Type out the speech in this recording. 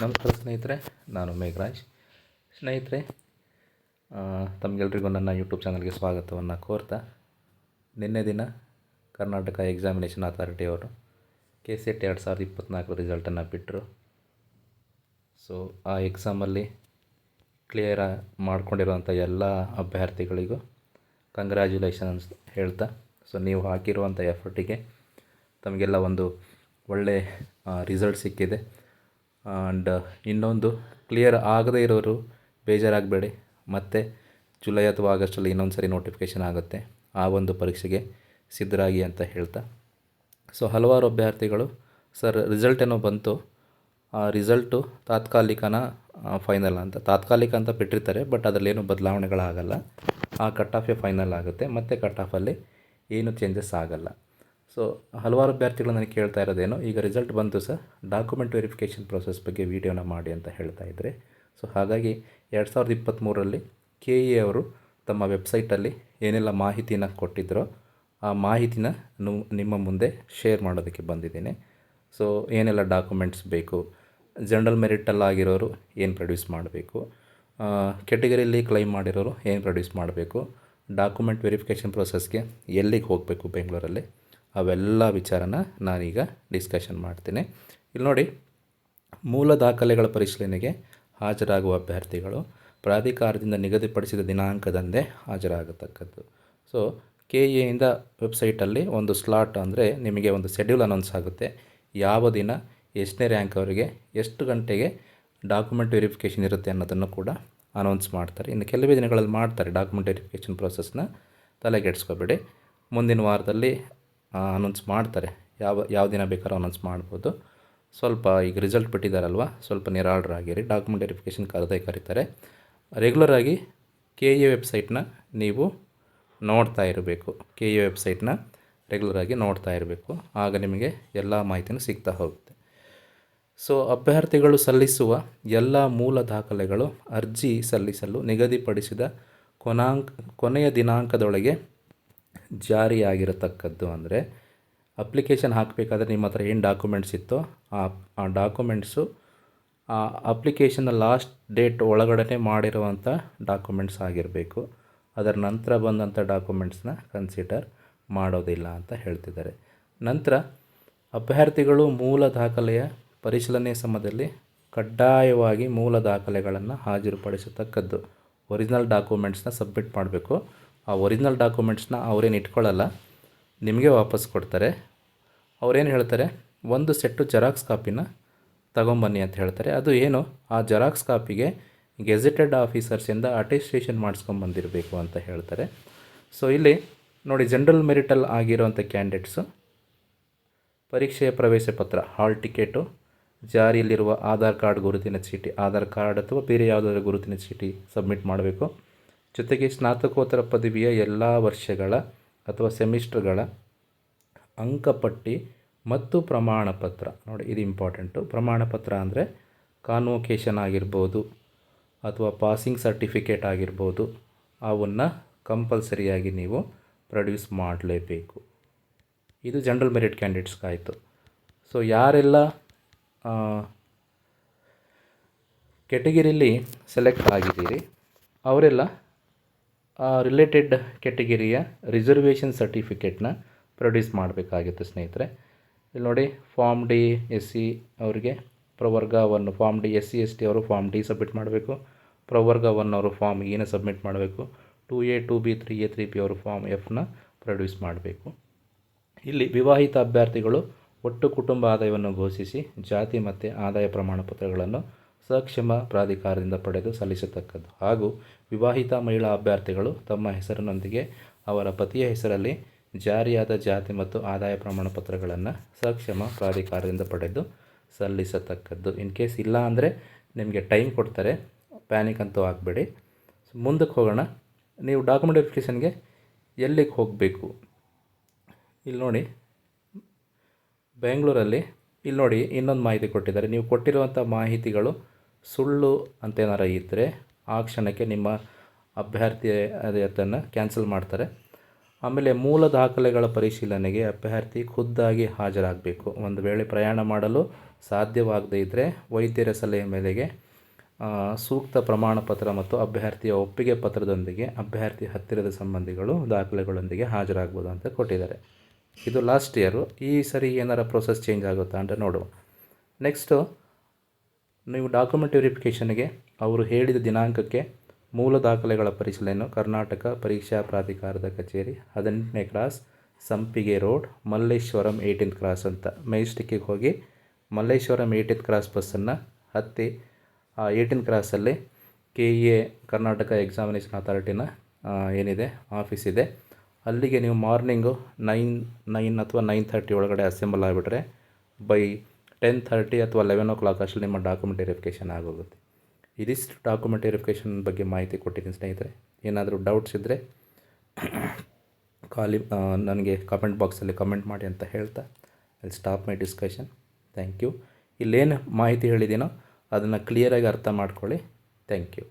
ನಮಸ್ಕಾರ ಸ್ನೇಹಿತರೆ, ನಾನು ಮೇಘರಾಜ್. ಸ್ನೇಹಿತರೆ ತಮಗೆಲ್ರಿಗೂ ನನ್ನ ಯೂಟ್ಯೂಬ್ ಚಾನಲ್ಗೆ ಸ್ವಾಗತವನ್ನು ಕೋರ್ತಾ, ನಿನ್ನೆ ದಿನ ಕರ್ನಾಟಕ ಎಕ್ಸಾಮಿನೇಷನ್ ಅಥಾರಿಟಿಯವರು ಕೆ ಸಿ ಎಟ್ ಎರಡು ಸಾವಿರದ ಇಪ್ಪತ್ತ್ನಾಲ್ಕರ ರಿಸಲ್ಟನ್ನು ಬಿಟ್ಟರು ಸೊ ಆ ಎಕ್ಸಾಮಲ್ಲಿ ಕ್ಲಿಯರ್ ಮಾಡ್ಕೊಂಡಿರುವಂಥ ಎಲ್ಲ ಅಭ್ಯರ್ಥಿಗಳಿಗೂ ಕಂಗ್ರ್ಯಾಚುಲೇಷನ್ಸ್ ಹೇಳ್ತಾ ಸೊ ನೀವು ಹಾಕಿರುವಂಥ ಎಫರ್ಟಿಗೆ ತಮಗೆಲ್ಲ ಒಂದು ಒಳ್ಳೆ ರಿಸಲ್ಟ್ ಸಿಕ್ಕಿದೆ. ಆ್ಯಂಡ್ ಇನ್ನೊಂದು ಕ್ಲಿಯರ್ ಆಗದೇ ಇರೋರು ಬೇಜಾರಾಗಬೇಡಿ. ಮತ್ತೆ ಜುಲೈ ಅಥವಾ ಆಗಸ್ಟಲ್ಲಿ ಇನ್ನೊಂದು ಸರಿ ನೋಟಿಫಿಕೇಷನ್ ಆಗುತ್ತೆ. ಆ ಒಂದು ಪರೀಕ್ಷೆಗೆ ಸಿದ್ಧರಾಗಿ ಅಂತ ಹೇಳ್ತಾ. ಸೊ ಹಲವಾರು ಅಭ್ಯರ್ಥಿಗಳು ಸರ್ ರಿಸಲ್ಟ್ ಏನೋ ಬಂತು. ಆ ರಿಸಲ್ಟು ತಾತ್ಕಾಲಿಕನ ಫೈನಲ್ ಅಂತ. ತಾತ್ಕಾಲಿಕ ಅಂತ ಬಿಟ್ಟಿರ್ತಾರೆ ಬಟ್ ಅದರಲ್ಲೇನು ಬದಲಾವಣೆಗಳಾಗಲ್ಲ. ಆ ಕಟ್ ಆಫೇ ಫೈನಲ್ ಆಗುತ್ತೆ. ಮತ್ತು ಕಟ್ ಆಫಲ್ಲಿ ಏನು ಚೇಂಜಸ್ ಆಗಲ್ಲ. ಸೊ ಹಲವಾರು ಅಭ್ಯರ್ಥಿಗಳು ನನಗೆ ಕೇಳ್ತಾ ಇರೋದೇನು, ಈಗ ರಿಸಲ್ಟ್ ಬಂತು ಸರ್. ಡಾಕ್ಯುಮೆಂಟ್ ವೆರಿಫಿಕೇಷನ್ ಪ್ರೊಸೆಸ್ ಬಗ್ಗೆ ವೀಡಿಯೋನ ಮಾಡಿ ಅಂತ ಹೇಳ್ತಾ ಇದ್ದರೆ ಸೊ ಹಾಗಾಗಿ ಎರಡು ಸಾವಿರದ ಇಪ್ಪತ್ತ್ಮೂರರಲ್ಲಿ ಕೆ ಇ ಅವರು ತಮ್ಮ ವೆಬ್ಸೈಟಲ್ಲಿ ಏನೆಲ್ಲ ಮಾಹಿತಿನ ಕೊಟ್ಟಿದ್ದರೋ ಆ ಮಾಹಿತಿನ ನಿಮ್ಮ ಮುಂದೆ ಶೇರ್ ಮಾಡೋದಕ್ಕೆ ಬಂದಿದ್ದೀನಿ. ಸೊ ಏನೆಲ್ಲ ಡಾಕ್ಯುಮೆಂಟ್ಸ್ ಬೇಕು ಜನರಲ್ ಮೆರಿಟಲ್ಲಾಗಿರೋರು ಏನು ಪ್ರೊಡ್ಯೂಸ್ ಮಾಡಬೇಕು ಕೆಟಗರಿಯಲ್ಲಿ ಕ್ಲೈಮ್ ಮಾಡಿರೋರು ಏನು ಪ್ರೊಡ್ಯೂಸ್ ಮಾಡಬೇಕು ಡಾಕ್ಯುಮೆಂಟ್ ವೆರಿಫಿಕೇಷನ್ ಪ್ರೊಸೆಸ್ಗೆ ಎಲ್ಲಿಗೆ ಹೋಗಬೇಕು ಬೆಂಗಳೂರಲ್ಲಿ ಅವೆಲ್ಲ ವಿಚಾರನ ನಾನೀಗ ಡಿಸ್ಕಷನ್ ಮಾಡ್ತೀನಿ. ಇಲ್ಲಿ ನೋಡಿ, ಮೂಲ ದಾಖಲೆಗಳ ಪರಿಶೀಲನೆಗೆ ಹಾಜರಾಗುವ ಅಭ್ಯರ್ಥಿಗಳು ಪ್ರಾಧಿಕಾರದಿಂದ ನಿಗದಿಪಡಿಸಿದ ದಿನಾಂಕದಂದೇ ಹಾಜರಾಗತಕ್ಕದ್ದು. ಸೊ ಕೆ ಎಯಿಂದ ವೆಬ್ಸೈಟಲ್ಲಿ ಒಂದು ಸ್ಲಾಟ್ ಅಂದರೆ ನಿಮಗೆ ಒಂದು ಶೆಡ್ಯೂಲ್ ಅನೌನ್ಸ್ ಆಗುತ್ತೆ. ಯಾವ ದಿನ, ಎಷ್ಟನೇ ರ್ಯಾಂಕ್ ಅವರಿಗೆ, ಎಷ್ಟು ಗಂಟೆಗೆ ಡಾಕ್ಯುಮೆಂಟ್ ವೆರಿಫಿಕೇಷನ್ ಇರುತ್ತೆ ಅನ್ನೋದನ್ನು ಕೂಡ ಅನೌನ್ಸ್ ಮಾಡ್ತಾರೆ. ಇನ್ನು ಕೆಲವೇ ದಿನಗಳಲ್ಲಿ ಮಾಡ್ತಾರೆ ಡಾಕ್ಯುಮೆಂಟ್ ವೆರಿಫಿಕೇಷನ್ ಪ್ರೊಸೆಸ್ನ ತಲೆಗೆಡ್ಸ್ಕೊಬೇಡಿ. ಮುಂದಿನ ವಾರದಲ್ಲಿ ಅನೌನ್ಸ್ ಮಾಡ್ತಾರೆ. ಯಾವ ಯಾವ ದಿನ ಬೇಕಾದ್ರೂ ಅನೌನ್ಸ್ ಮಾಡ್ಬೋದು. ಸ್ವಲ್ಪ ಈಗ ರಿಸಲ್ಟ್ ಬಿಟ್ಟಿದ್ದಾರಲ್ವ ಸ್ವಲ್ಪ ನಿರಾಳರಾಗಿರಿ. ಡಾಕ್ಯುಮೆಂಟ್ ವೆರಿಫಿಕೇಷನ್ ಕರೆದೇ ಕರೀತಾರೆ. ರೆಗ್ಯುಲರಾಗಿ ಕೆ ಎ ವೆಬ್ಸೈಟ್ನ ನೀವು ನೋಡ್ತಾ ಇರಬೇಕು. ಕೆ ಎ ವೆಬ್ಸೈಟ್ನ ರೆಗ್ಯುಲರಾಗಿ ನೋಡ್ತಾ ಇರಬೇಕು. ಆಗ ನಿಮಗೆ ಎಲ್ಲ ಮಾಹಿತಿನೂ ಸಿಗ್ತಾ ಹೋಗುತ್ತೆ. ಸೊ ಅಭ್ಯರ್ಥಿಗಳು ಸಲ್ಲಿಸುವ ಎಲ್ಲ ಮೂಲ ದಾಖಲೆಗಳು ಅರ್ಜಿ ಸಲ್ಲಿಸಲು ನಿಗದಿಪಡಿಸಿದ ಕೊನಾಂಕ, ಕೊನೆಯ ದಿನಾಂಕದೊಳಗೆ ಜಾರಿಯಾಗಿರತಕ್ಕದ್ದು ಅಂದರೆ ಅಪ್ಲಿಕೇಶನ್ ಹಾಕಬೇಕಾದ್ರೆ ನಿಮ್ಮ ಹತ್ರ ಏನು ಡಾಕ್ಯುಮೆಂಟ್ಸ್ ಇತ್ತೋ ಆ ಡಾಕ್ಯುಮೆಂಟ್ಸು ಆ ಅಪ್ಲಿಕೇಶನ್ನ ಲಾಸ್ಟ್ ಡೇಟ್ ಒಳಗಡೆ ಮಾಡಿರುವಂಥ ಡಾಕ್ಯುಮೆಂಟ್ಸ್ ಆಗಿರಬೇಕು. ಅದರ ನಂತರ ಬಂದಂಥ ಡಾಕ್ಯುಮೆಂಟ್ಸ್ನ ಕನ್ಸಿಡರ್ ಮಾಡೋದಿಲ್ಲ ಅಂತ ಹೇಳ್ತಿದ್ದಾರೆ. ನಂತರ ಅಭ್ಯರ್ಥಿಗಳು ಮೂಲ ದಾಖಲೆಯ ಪರಿಶೀಲನೆ ಸಮಯದಲ್ಲಿ ಕಡ್ಡಾಯವಾಗಿ ಮೂಲ ದಾಖಲೆಗಳನ್ನು ಹಾಜರುಪಡಿಸತಕ್ಕದ್ದು. ಒರಿಜಿನಲ್ ಡಾಕ್ಯುಮೆಂಟ್ಸ್ನ ಸಬ್ಮಿಟ್ ಮಾಡಬೇಕು. ಆ ಒರಿಜಿನಲ್ ಡಾಕ್ಯುಮೆಂಟ್ಸ್ನ ಅವರೇನು ಇಟ್ಕೊಳ್ಳಲ್ಲ, ನಿಮಗೆ ವಾಪಸ್ ಕೊಡ್ತಾರೆ. ಅವರೇನು ಹೇಳ್ತಾರೆ, ಒಂದು ಸೆಟ್ಟು ಜೆರಾಕ್ಸ್ ಕಾಪಿನ ತಗೊಂಬನ್ನಿ ಅಂತ ಹೇಳ್ತಾರೆ. ಅದು ಏನು? ಆ ಜೆರಾಕ್ಸ್ ಕಾಪಿಗೆ ಗೆಜೆಟೆಡ್ ಆಫೀಸರ್ಸಿಂದ ಅಟೆಸ್ಟೇಷನ್ ಮಾಡಿಸ್ಕೊಂಬಂದಿರಬೇಕು ಅಂತ ಹೇಳ್ತಾರೆ. ಸೊ ಇಲ್ಲಿ ನೋಡಿ ಜನರಲ್ ಮೆರಿಟಲ್ ಆಗಿರೋಂಥ ಕ್ಯಾಂಡಿಡೇಟ್ಸು ಪರೀಕ್ಷೆಯ ಪ್ರವೇಶ ಪತ್ರ ಹಾಲ್ ಟಿಕೆಟು ಜಾರಿಯಲ್ಲಿರುವ ಆಧಾರ್ ಕಾರ್ಡ್ ಗುರುತಿನ ಚೀಟಿ, ಆಧಾರ್ ಕಾರ್ಡ್ ಅಥವಾ ಬೇರೆ ಯಾವುದಾದ್ರೂ ಗುರುತಿನ ಚೀಟಿ ಸಬ್ಮಿಟ್ ಮಾಡಬೇಕು. ಜೊತೆಗೆ ಸ್ನಾತಕೋತ್ತರ ಪದವಿಯ ಎಲ್ಲ ವರ್ಷಗಳ ಅಥವಾ ಸೆಮಿಸ್ಟರ್ಗಳ ಅಂಕಪಟ್ಟಿ ಮತ್ತು ಪ್ರಮಾಣಪತ್ರ. ನೋಡಿ, ಇದು ಇಂಪಾರ್ಟೆಂಟು ಪ್ರಮಾಣಪತ್ರ ಅಂದರೆ ಕಾನ್ವೊಕೇಶನ್ ಆಗಿರ್ಬೋದು ಅಥವಾ ಪಾಸಿಂಗ್ ಸರ್ಟಿಫಿಕೇಟ್ ಆಗಿರ್ಬೋದು, ಅವನ್ನು ಕಂಪಲ್ಸರಿಯಾಗಿ ನೀವು ಪ್ರೊಡ್ಯೂಸ್ ಮಾಡಲೇಬೇಕು. ಇದು ಜನರಲ್ ಮೆರಿಟ್ ಕ್ಯಾಂಡಿಡೇಟ್ಸ್ಗಾಯಿತು ಸೊ ಯಾರೆಲ್ಲ ಕೆಟಗಿರಿಲಿ ಸೆಲೆಕ್ಟ್ ಆಗಿದ್ದೀರಿ, ಅವರೆಲ್ಲ ರಿಲೇಟೆಡ್ ಕ್ಯಾಟಗಿರಿಯ ರಿಸರ್ವೇಷನ್ ಸರ್ಟಿಫಿಕೇಟ್ನ ಪ್ರೊಡ್ಯೂಸ್ ಮಾಡಬೇಕಾಗಿತ್ತು ಸ್ನೇಹಿತರೆ. ಇಲ್ಲಿ ನೋಡಿ ಫಾರ್ಮ್ ಡಿ ಎಸ್ ಸಿ ಅವರಿಗೆ ಪ್ರವರ್ಗ one form D S C S T ಅವರು ಫಾರ್ಮ್ ಡಿ ಸಬ್ಮಿಟ್ ಮಾಡಬೇಕು. ಪ್ರವರ್ಗ ಒನ್ ಅವರು ಫಾರ್ಮ್ ಇನ ಸಬ್ಮಿಟ್ ಮಾಡಬೇಕು. Two A two B three A three B ಅವರು ಫಾರ್ಮ್ ಎಫ್ನ ಪ್ರೊಡ್ಯೂಸ್ ಮಾಡಬೇಕು. ಇಲ್ಲಿ ವಿವಾಹಿತ ಅಭ್ಯರ್ಥಿಗಳು ಒಟ್ಟು ಕುಟುಂಬ ಆದಾಯವನ್ನು ಘೋಷಿಸಿ ಜಾತಿ ಮತ್ತು ಆದಾಯ ಪ್ರಮಾಣ ಪತ್ರಗಳನ್ನು ಸಕ್ಷಮ ಪ್ರಾಧಿಕಾರದಿಂದ ಪಡೆದು ಸಲ್ಲಿಸತಕ್ಕದ್ದು. ಹಾಗೂ ವಿವಾಹಿತ ಮಹಿಳಾ ಅಭ್ಯರ್ಥಿಗಳು ತಮ್ಮ ಹೆಸರಿನೊಂದಿಗೆ ಅವರ ಪತಿಯ ಹೆಸರಲ್ಲಿ ಜಾರಿಯಾದ ಜಾತಿ ಮತ್ತು ಆದಾಯ ಪ್ರಮಾಣ ಪತ್ರಗಳನ್ನು ಸಕ್ಷಮ ಪ್ರಾಧಿಕಾರದಿಂದ ಪಡೆದು ಸಲ್ಲಿಸತಕ್ಕದ್ದು. ಇನ್ ಕೇಸ್ ಇಲ್ಲ ಅಂದರೆ ನಿಮಗೆ ಟೈಮ್ ಕೊಡ್ತಾರೆ. ಪ್ಯಾನಿಕ್ ಅಂತೂ ಆಗಬೇಡಿ. ಮುಂದಕ್ಕೆ ಹೋಗೋಣ. ನೀವು ಡಾಕ್ಯುಮೆಂಟ್ ವೆರಿಫಿಕೇಷನ್ಗೆ ಎಲ್ಲಿಗೆ ಹೋಗಬೇಕು? ಇಲ್ಲಿ ನೋಡಿ. ಬೆಂಗಳೂರಲ್ಲಿ. ಇಲ್ಲಿ ನೋಡಿ ಇನ್ನೊಂದು ಮಾಹಿತಿ ಕೊಟ್ಟಿದ್ದಾರೆ. ನೀವು ಕೊಟ್ಟಿರುವಂಥ ಮಾಹಿತಿಗಳು ಸುಳ್ಳು ಅಂತ ಇದ್ದರೆ ಆ ಕ್ಷಣಕ್ಕೆ ನಿಮ್ಮ ಅಭ್ಯರ್ಥಿ ಅದನ್ನು ಕ್ಯಾನ್ಸಲ್ ಮಾಡ್ತಾರೆ. ಆಮೇಲೆ ಮೂಲ ದಾಖಲೆಗಳ ಪರಿಶೀಲನೆಗೆ ಅಭ್ಯರ್ಥಿ ಖುದ್ದಾಗಿ ಹಾಜರಾಗಬೇಕು. ಒಂದು ವೇಳೆ ಪ್ರಯಾಣ ಮಾಡಲು ಸಾಧ್ಯವಾಗದೇ ಇದ್ದರೆ ವೈದ್ಯರ ಸಲಹೆ ಮೇರೆಗೆ ಸೂಕ್ತ ಪ್ರಮಾಣ ಪತ್ರ ಮತ್ತು ಅಭ್ಯರ್ಥಿಯ ಒಪ್ಪಿಗೆ ಪತ್ರದೊಂದಿಗೆ ಅಭ್ಯರ್ಥಿ ಹತ್ತಿರದ ಸಂಬಂಧಿಗಳು ದಾಖಲೆಗಳೊಂದಿಗೆ ಹಾಜರಾಗ್ಬೋದು ಅಂತ ಕೊಟ್ಟಿದ್ದಾರೆ. ಇದು ಲಾಸ್ಟ್ ಇಯರು ಈ ಸರಿ ಏನಾರ ಪ್ರೊಸೆಸ್ ಚೇಂಜ್ ಆಗುತ್ತಾ ಅಂತ ನೋಡುವ. ನೆಕ್ಸ್ಟು ನೀವು ಡಾಕ್ಯುಮೆಂಟ್ ವೆರಿಫಿಕೇಷನ್ಗೆ ಅವರು ಹೇಳಿದ ದಿನಾಂಕಕ್ಕೆ ಮೂಲ ದಾಖಲೆಗಳ ಪರಿಶೀಲನೆಯನ್ನು ಕರ್ನಾಟಕ ಪರೀಕ್ಷಾ ಪ್ರಾಧಿಕಾರದ ಕಚೇರಿ ಹದಿನೆಂಟನೇ ಕ್ರಾಸ್ ಸಂಪಿಗೆ ರೋಡ್ ಮಲ್ಲೇಶ್ವರಂ ಏಯ್ಟೀನ್ತ್ ಕ್ರಾಸ್ ಅಂತ ಮೆಜೆಸ್ಟಿಕ್ಕಿಗೆ ಹೋಗಿ ಮಲ್ಲೇಶ್ವರಂ ಏಯ್ಟೀನ್ತ್ ಕ್ರಾಸ್ ಬಸ್ಸನ್ನು ಹತ್ತಿ, ಆ eighteen ಕ್ರಾಸಲ್ಲಿ K E A Karnataka examination ಅಥಾರಿಟಿನ ಏನಿದೆ ಆಫೀಸ್ ಇದೆ. ಅಲ್ಲಿಗೆ ನೀವು ಮಾರ್ನಿಂಗು ನೈನ್ ನೈನ್ ಅಥವಾ ನೈನ್ ಥರ್ಟಿ ಒಳಗಡೆ ಅಸೆಂಬಲ್ ಆಗಿಬಿಟ್ರೆ ಬೈ ಟೆನ್ ಥರ್ಟಿ ಅಥವಾ ಲೆವೆನ್ ಓ ಕ್ಲಾಕ್ ಅಷ್ಟರಲ್ಲಿ ನಿಮ್ಮ ಡಾಕ್ಯುಮೆಂಟ್ ವೆರಿಫಿಕೇಷನ್ ಆಗೋಗುತ್ತೆ. ಇದಿಷ್ಟು ಡಾಕ್ಯುಮೆಂಟ್ ವೆರಿಫಿಕೇಷನ್ ಬಗ್ಗೆ ಮಾಹಿತಿ ಕೊಟ್ಟಿದ್ದೀನಿ ಸ್ನೇಹಿತರೆ. ಏನಾದರೂ ಡೌಟ್ಸ್ ಇದ್ದರೆ ಆ, ನನಗೆ ಕಮೆಂಟ್ ಬಾಕ್ಸಲ್ಲಿ ಕಮೆಂಟ್ ಮಾಡಿ ಅಂತ ಹೇಳ್ತಾ I stop my discussion thank you ಇಲ್ಲೇನು ಮಾಹಿತಿ ಹೇಳಿದ್ದೀನೋ ಅದನ್ನು ಕ್ಲಿಯರಾಗಿ ಅರ್ಥ ಮಾಡ್ಕೊಳ್ಳಿ. Thank you